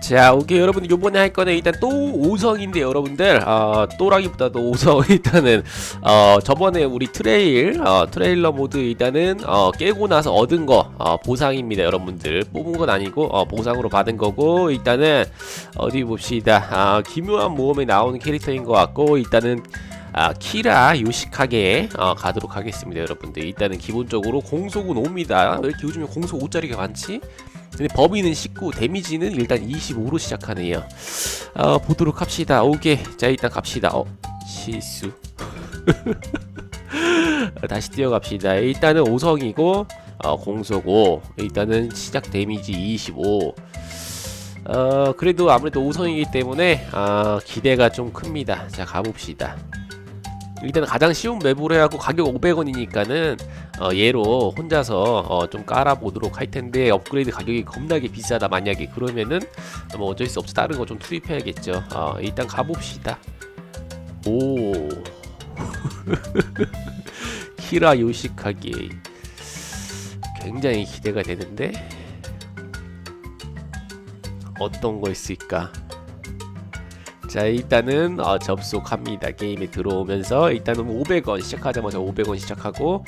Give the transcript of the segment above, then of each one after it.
자, 오케이 여러분. 요번에 할 거는 일단 또 5성인데 여러분들. 어, 또라기보다도 5성 일단은 어, 저번에 우리 트레일 어, 트레일러 모드 일단은 어, 깨고 나서 얻은 거 어, 보상입니다 여러분들. 뽑은 건 아니고 어, 보상으로 받은 거고 일단은 어디 봅시다. 아, 기묘한 모험에 나오는 캐릭터인 것 같고 일단은 아, 키라 요식하게 어, 가도록 하겠습니다 여러분들. 일단은 기본적으로 공속은 5입니다. 왜 이렇게 요즘에 공속 5짜리가 많지? 근데 범위는 19, 데미지는 일단 25로 시작하네요. 어, 보도록 합시다. 오케이. 자, 일단 갑시다. 어, 실수. 어, 다시 뛰어갑시다. 일단은 5성이고, 어, 5. 일단은 시작 데미지 25. 어, 그래도 아무래도 5성이기 때문에, 아, 기대가 좀 큽니다. 자, 가봅시다. 일단 가장 쉬운 맵으로 해갖고 가격 500원이니까는 어, 얘로 혼자서 어, 좀 깔아보도록 할 텐데 업그레이드 가격이 겁나게 비싸다 만약에 그러면은 뭐 어쩔 수 없이 다른 거 좀 투입해야겠죠. 어, 일단 가봅시다. 오. 키라 요시카게 굉장히 기대가 되는데 어떤 거 있을까 자 일단은 어, 접속합니다. 게임에 들어오면서 일단은 500원 시작하자마자 500원 시작하고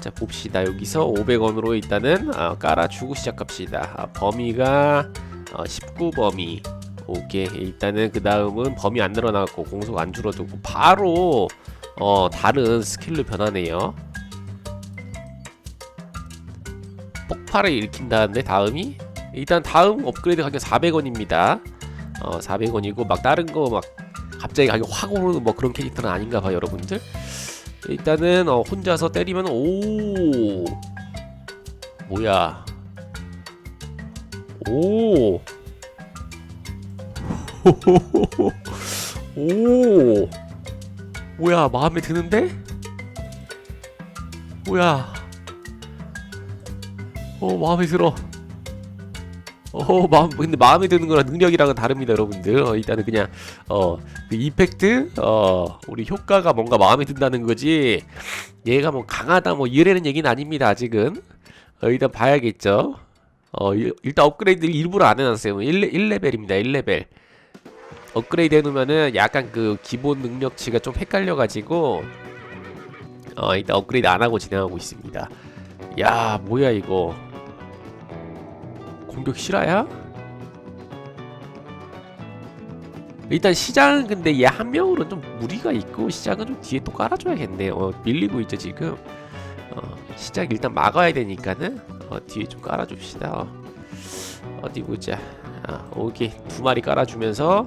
자 봅시다. 여기서 500원으로 일단은 어, 깔아주고 시작합시다. 아, 범위가 어, 19 범위. 오케이. 일단은 그 다음은 범위 안 늘어나고 공속 안 줄어들고 바로 어 다른 스킬로 변하네요. 폭발을 일으킨다는데 다음이? 일단 다음 업그레이드 가격 400원입니다 어 400원이고 막 다른 거 막 갑자기 가격 확 오르는 뭐 그런 캐릭터는 아닌가 봐요 여러분들. 일단은 어 혼자서 때리면 오! 뭐야? 오! 오! 뭐야 마음에 드는데? 뭐야? 어 마음에 들어 어 마음 근데 마음에 드는 거랑 능력이랑은 다릅니다 여러분들. 어, 일단은 그냥 어 그 이펙트 어 우리 효과가 뭔가 마음에 든다는 거지. 얘가 뭐 강하다 뭐 이래는 얘기는 아닙니다 아직은. 어, 일단 봐야겠죠. 어 일, 일단 업그레이드를 일부러 안 해놨어요. 1, 1레벨입니다 1레벨. 업그레이드 해놓으면은 약간 그 기본 능력치가 좀 헷갈려가지고 어 일단 업그레이드 안 하고 진행하고 있습니다. 야 뭐야 이거 공격 실화야? 일단 시작은 근데 얘 한 명으로는 좀 무리가 있고 시작은 좀 뒤에 또 깔아줘야겠네 어 밀리고 있죠 지금 어 시작 일단 막아야 되니까는 어 뒤에 좀 깔아줍시다 어. 어디 보자 아 오케이 두 마리 깔아주면서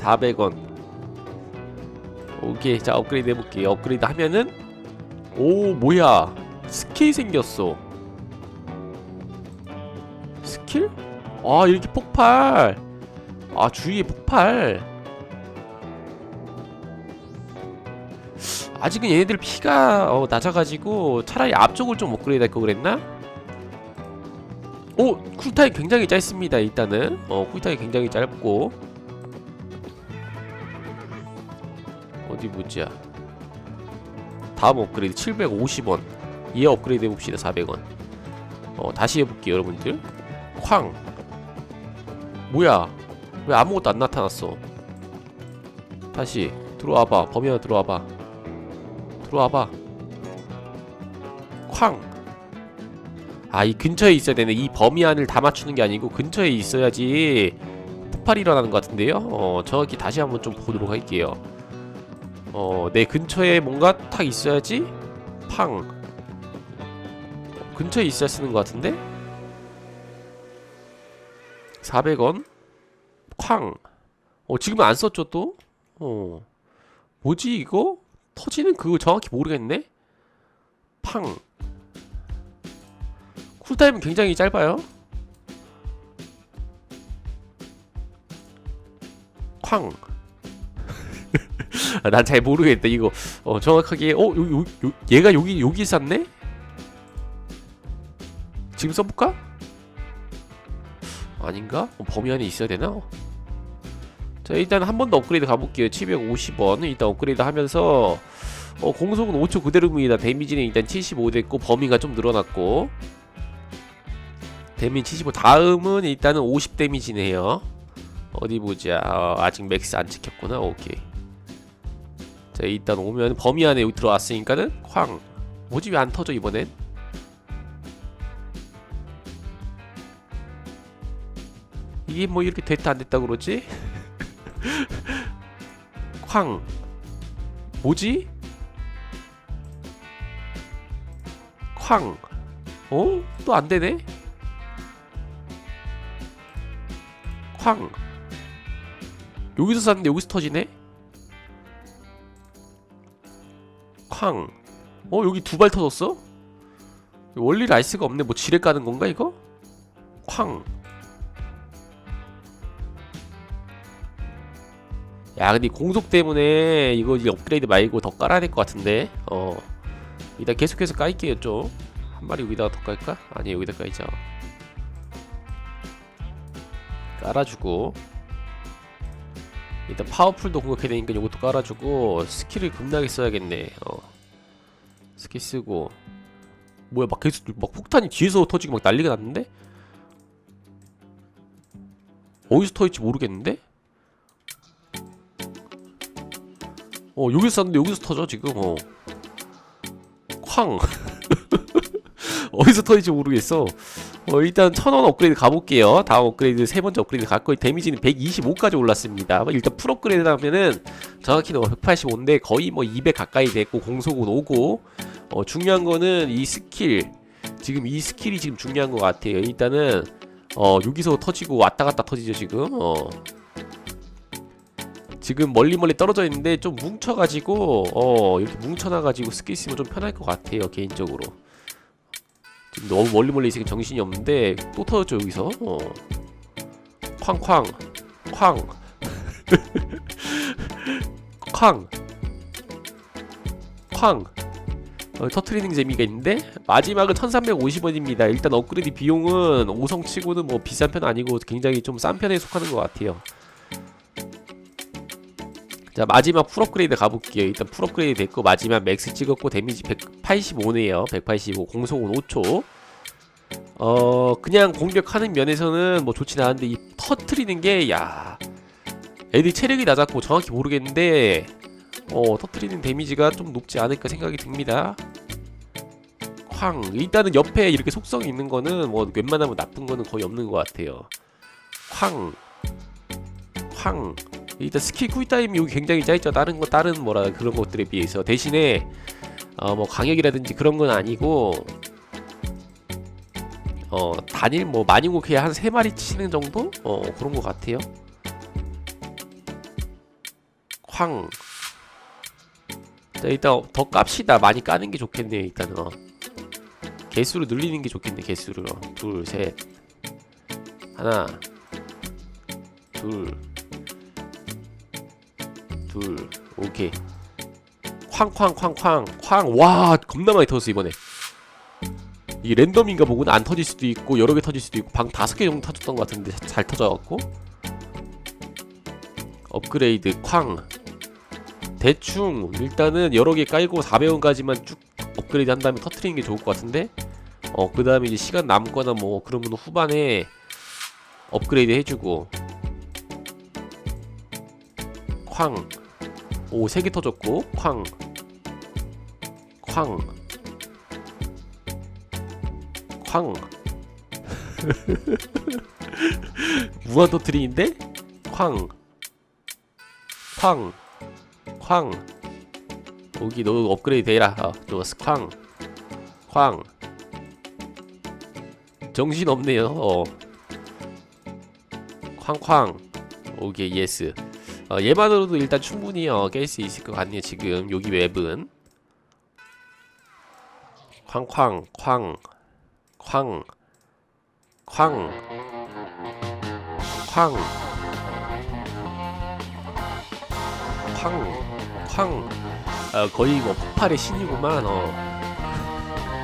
400원. 오케이 자 업그레이드 해볼게요. 업그레이드 하면은 오 뭐야? 스킬 생겼어. 스킬? 아 이렇게 폭발. 아 주위에 폭발. 아직은 얘네들 피가 어, 낮아가지고 차라리 앞쪽을 좀 업그레이드 할 거 그랬나? 오 쿨타임 굉장히 짧습니다 일단은. 어 쿨타임 굉장히 짧고 보자 다음 업그레이드 750원. 얘 업그레이드 해봅시다 400원. 어 다시 해볼게요 여러분들. 쾅. 뭐야? 왜 아무것도 안 나타났어? 다시 들어와봐. 범위 하나 들어와봐. 들어와봐. 쾅. 아, 이 근처에 있어야 되네. 이 범위 안을 다 맞추는 게 아니고 근처에 있어야지 폭발이 일어나는 것 같은데요. 어, 정확히 다시 한번 좀 보도록 할게요. 어, 내 근처에 뭔가 탁 있어야지 팡 근처에 있어야 쓰는 것 같은데? 400원 쾅 어, 지금은 안 썼죠 또? 어 뭐지 이거? 터지는 그거 정확히 모르겠네? 팡 쿨타임은 굉장히 짧아요 쾅 아, 난잘 모르겠다. 이거 어 정확하게 어 요, 요, 요, 얘가 여기 여기 쌌네? 지금 써볼까? 아닌가? 어, 범위 안에 있어야 되나? 자 일단 한 번 더 업그레이드 가볼게요. 750원. 일단 업그레이드 하면서 어 공속은 5초 그대로입니다. 데미지는 일단 75 됐고 범위가 좀 늘어났고. 데미지 75 다음은 일단은 50 데미지네요. 어디 보자. 어, 아직 맥스 안 찍혔구나. 오케이 자 일단 오면 범위 안에 들어왔으니까는 쾅. 뭐지? 왜 안 터져 이번엔? 이게 뭐 이렇게 됐다 안 됐다 그러지? 쾅. 뭐지? 쾅. 어? 또 안 되네? 쾅. 여기서 샀는데 여기서 터지네 쾅. 어 여기 두 발 터졌어? 원리를 알 수가 없네. 뭐 지뢰 까는 건가 이거? 쾅. 야 근데 이 공속 때문에 이거 업그레이드 말고 더 깔아야 될 것 같은데. 어. 일단 계속해서 깔게요 좀. 한 마리 여기다가 더 깔까? 아니 여기다 깔자. 깔아주고. 일단 파워풀도 공격해야 되니까 이것도 깔아주고 스킬을 겁나게 써야겠네 어. 스킬 쓰고. 뭐야 막 계속 막 폭탄이 뒤에서 터지고 막 난리가 났는데? 어디서 터질지 모르겠는데? 어 여기서 쐈는데 여기서 터져 지금. 어. 쾅. 어디서 터질지 모르겠어 어, 일단 천원 업그레이드 가볼게요. 다음 업그레이드 세 번째 업그레이드 갔고 데미지는 125까지 올랐습니다. 일단 풀 업그레이드 하면은 정확히는 185인데 거의 뭐 200 가까이 됐고 공속은 오고 어, 중요한 거는 이 스킬 지금 이 스킬이 지금 중요한 것 같아요. 일단은 어, 여기서 터지고 왔다 갔다 터지죠 지금. 어. 지금 멀리 멀리 떨어져 있는데 좀 뭉쳐가지고 어 이렇게 뭉쳐놔가지고 스킬 쓰면 좀 편할 것 같아요 개인적으로. 지금 너무 멀리 멀리 있으니까 정신이 없는데 또 터졌죠 여기서. 어. 쾅쾅. 쾅. 쾅. 쾅. 어, 터트리는 재미가 있는데 마지막은 1350원입니다. 일단 업그레이드 비용은 5성 치고는 뭐 비싼 편 아니고 굉장히 좀 싼 편에 속하는 것 같아요 자 마지막 풀 업그레이드 가볼게요. 일단 풀 업그레이드 됐고 마지막 맥스 찍었고 데미지 185네요. 185 공속은 5초. 어 그냥 공격하는 면에서는 뭐 좋진 않은데 이 터트리는 게 야. 애들이 체력이 낮았고 정확히 모르겠는데 어 터트리는 데미지가 좀 높지 않을까 생각이 듭니다. 쾅. 일단은 옆에 이렇게 속성이 있는 거는 뭐 웬만하면 나쁜 거는 거의 없는 것 같아요. 쾅쾅 일단 스킬 쿨타임이 여기 굉장히 짧죠. 다른 거 다른 뭐라 그런 것들에 비해서. 대신에 어 뭐 강력이라든지 그런 건 아니고 어 단일 뭐 많이 공격해야 한세 마리 치는 정도? 어 그런 것 같아요. 쾅 자, 일단 더 깝시다. 많이 까는 게 좋겠네 일단은 어. 개수를 늘리는 게 좋겠네 개수를. 어. 둘셋. 하나 둘 둘, 오케이. 쾅쾅쾅쾅 쾅. 와, 겁나 많이 터졌어 이번에. 이 랜덤인가 보구나. 안 터질 수도 있고 여러 개 터질 수도 있고 방 다섯 개 정도 터졌던 것 같은데 잘 터져갖고. 업그레이드 쾅. 대충 일단은 여러 개 깔고 400원까지만 쭉 업그레이드 한 다음에 터트리는 게 좋을 것 같은데. 어, 그 다음에 이제 시간 남거나 뭐 그러면 후반에 업그레이드 해주고 쾅. 오, 세 개 터졌고, 쾅. 쾅. 쾅. 무한 터트리인데? 쾅. 쾅. 쾅. 여기 너 업그레이드 되라. 어, 좋았어. 쾅. 쾅. 정신 없네요. 어. 쾅쾅. 오케이, 예스. 어, 얘만으로도 일단 충분히 어, 깰 수 있을 것 같네요 지금 여기 웹은 쾅쾅 쾅 쾅 쾅 쾅 쾅, 아, 거의 뭐 폭발의 신이구만. 어.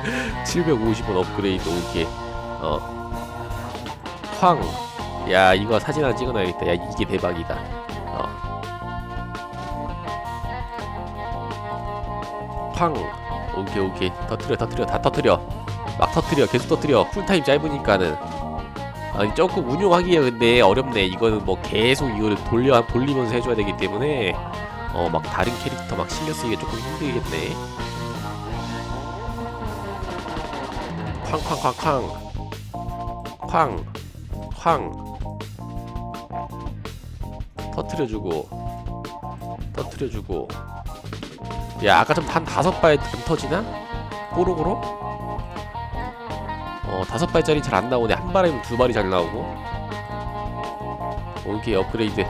750원 업그레이드 오케이. 어. 쾅. 야 이거 사진 하나 찍어놔야겠다. 야 이게 대박이다. 쾅. 오케이 오케이. 터트려 터트려 다 터트려. 막 터트려 계속 터트려. 쿨타임 짧으니까는. 아니 조금 운용하기가 근데 어렵네. 이거는 뭐 계속 이거를 돌려 돌리면서 해줘야 되기 때문에 어 막 다른 캐릭터 막 신경 쓰기가 조금 힘들겠네. 쾅쾅쾅쾅 쾅 쾅. 터트려주고 터트려주고 야 아까 좀한 다섯 발 안 터지나? 뽀록으로? 어 다섯 발짜리 잘 안 나오네. 한 발이면 두 발이 잘 나오고. 오케이 업그레이드.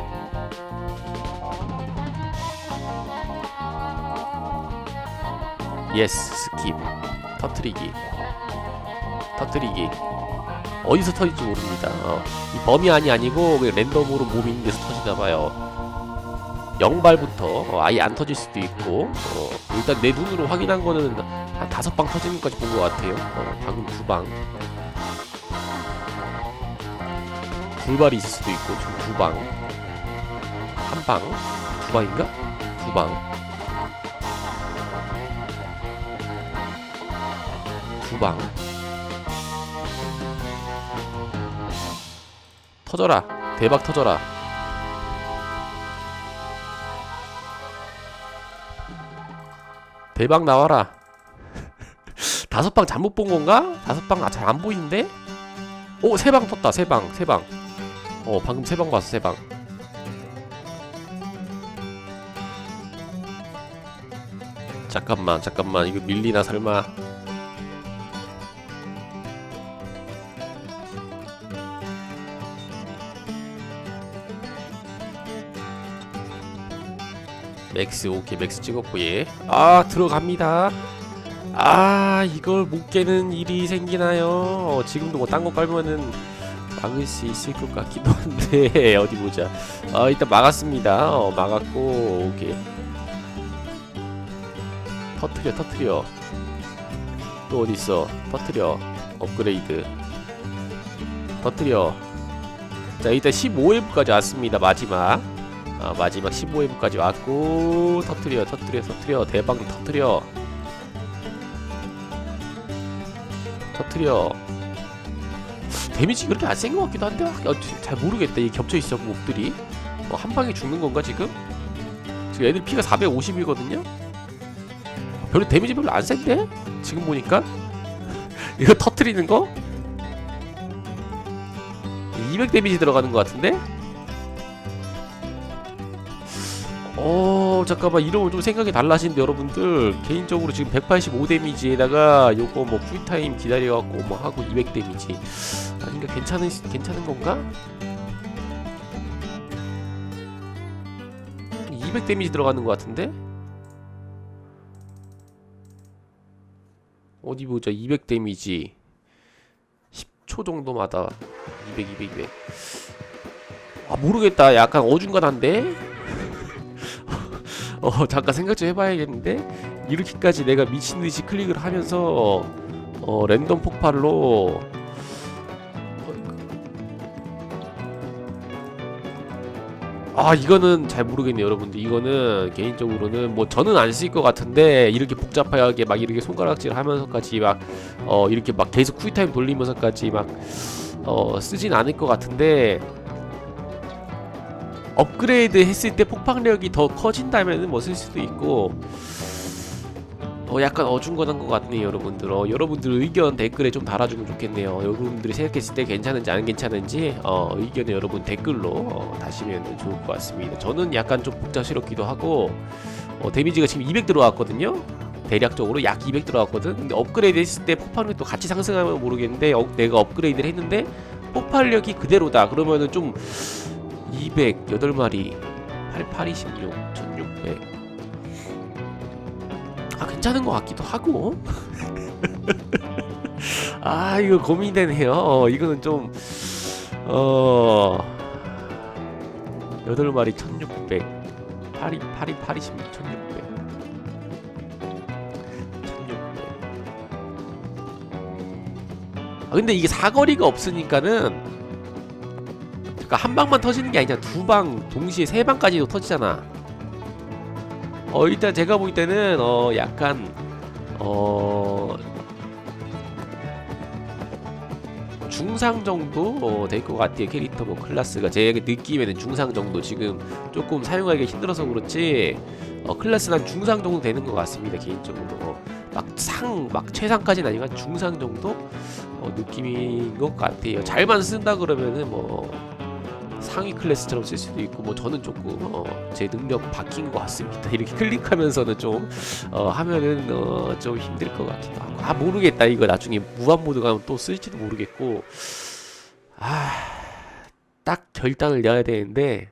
예스 스킵 터트리기. 터트리기. 어디서 터질지 모릅니다. 어, 이 범위 안이 아니고 그냥 랜덤으로 몸이 있는 데서 터지나봐요 0발부터 어, 아예 안 터질 수도 있고 어, 일단 내 눈으로 확인한 거는 한 다섯 방 터지는 것까지 본 것 같아요. 어, 방금 두방. 불발이 있을 수도 있고 지금 두방. 한 방? 두 방인가? 두방. 두방. 터져라. 대박 터져라 대박 나와라 다섯 방 잘못 본 건가? 다섯 방 아, 잘안 보이는데? 오, 세 방 떴다. 세 방, 세 방. 어, 방금 세 방 봤어, 세 방. 잠깐만, 잠깐만. 이거 밀리나 설마? 맥스 오케이 맥스 찍었고 얘아 들어갑니다. 아 이걸 못 깨는 일이 생기나요? 어, 지금도 뭐 딴 거 깔면은 막을 수 있을 것 같기도 한데 어디 보자. 아 일단 막았습니다. 어 막았고 오케이. 터트려 터트려. 또 어디 있어? 터트려. 업그레이드. 터트려. 자 일단 15회부까지 왔습니다 마지막 아, 마지막 15회부까지 왔고 터트려 터트려 터트려 대박 터트려 터트려 데미지 그렇게 안 센 것 같기도 한데 아, 잘 모르겠다 이 겹쳐 있어 몹들이 어, 한 방에 죽는 건가 지금? 지금 애들 피가 450이거든요 별로 데미지 별로 안 센데? 지금 보니까 이거 터트리는 거? 200 데미지 들어가는 것 같은데? 어 잠깐만 이러면 좀 생각이 달라지는데 여러분들 개인적으로 지금 185 데미지에다가 요거 뭐 쿨타임 기다려갖고 뭐 하고 200 데미지. 아닌가? 괜찮은 괜찮은 건가? 200 데미지 들어가는 것 같은데? 어디 보자. 200 데미지. 10초 정도마다. 200 200 200 아 모르겠다. 약간 어중간한데? 어 잠깐 생각 좀 해봐야겠는데? 이렇게까지 내가 미친 듯이 클릭을 하면서 어 랜덤 폭발로. 아 이거는 잘 모르겠네요 여러분들. 이거는 개인적으로는 뭐 저는 안 쓸 것 같은데 이렇게 복잡하게 막 이렇게 손가락질 하면서까지 막 어 이렇게 막 계속 쿨타임 돌리면서까지 막 어 쓰진 않을 것 같은데 업그레이드 했을 때 폭발력이 더 커진다면 뭐 쓸 수도 있고 어 약간 어중간한 것 같네요 여러분들. 어 여러분들 의견 댓글에 좀 달아주면 좋겠네요. 여러분들이 생각했을 때 괜찮은지 안 괜찮은지 어 의견을 여러분 댓글로 어, 다시면 좋을 것 같습니다. 저는 약간 좀 복잡스럽기도 하고 어 데미지가 지금 200 들어왔거든요. 대략적으로 약 200 들어왔거든. 근데 업그레이드 했을 때 폭발력도 같이 상승하면 모르겠는데 어, 내가 업그레이드를 했는데 폭발력이 그대로다. 그러면은 좀 200, 8마리 88, 26, 1600 아 괜찮은 것 같기도 하고. 아 이거 고민되네요. 어, 이거는 좀 어... 8마리 1600 8이 8이 8이 16 1600 1600 아 근데 이게 사거리가 없으니까는 그러니까 한 방만 터지는 게 아니잖아. 두 방 동시에 세 방까지도 터지잖아. 어 일단 제가 볼 때는 어 약간 어 중상 정도 어, 될 것 같아요. 캐릭터 뭐 클래스가. 제 느낌에는 중상 정도 지금 조금 사용하기 힘들어서 그렇지 어, 클래스는 한 중상 정도 되는 것 같습니다 개인적으로. 어, 막상 막 최상까지는 아니고 한 중상 정도? 어, 느낌인 것 같아요. 잘만 쓴다 그러면은 뭐 상위 클래스처럼 쓸 수도 있고 뭐 저는 조금 어, 제 능력 바뀐 것 같습니다. 이렇게 클릭하면서는 좀 어, 하면은 어, 좀 힘들 것 같기도 하고. 아 모르겠다. 이거 나중에 무한 모드 가면 또 쓸지도 모르겠고. 아딱 결단을 내야 되는데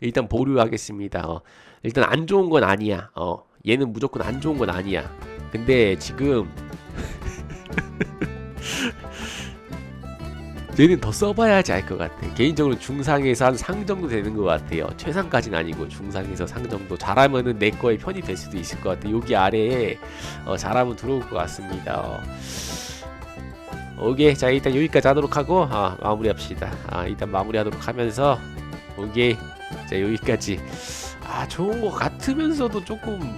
일단 보류하겠습니다. 어, 일단 안 좋은 건 아니야. 어 얘는 무조건 안 좋은 건 아니야. 근데 지금 얘는 더 써봐야지 알 것 같아. 개인적으로 중상에서 한 상 정도 되는 것 같아요. 최상까지는 아니고 중상에서 상 정도. 잘하면은 내 거에 편이 될 수도 있을 것 같아. 여기 아래에 어, 잘하면 들어올 것 같습니다. 어. 오케이, 자 일단 여기까지 하도록 하고 아, 마무리합시다. 아 일단 마무리하도록 하면서 오케이, 자 여기까지. 아 좋은 것 같으면서도 조금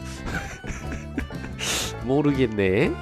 모르겠네.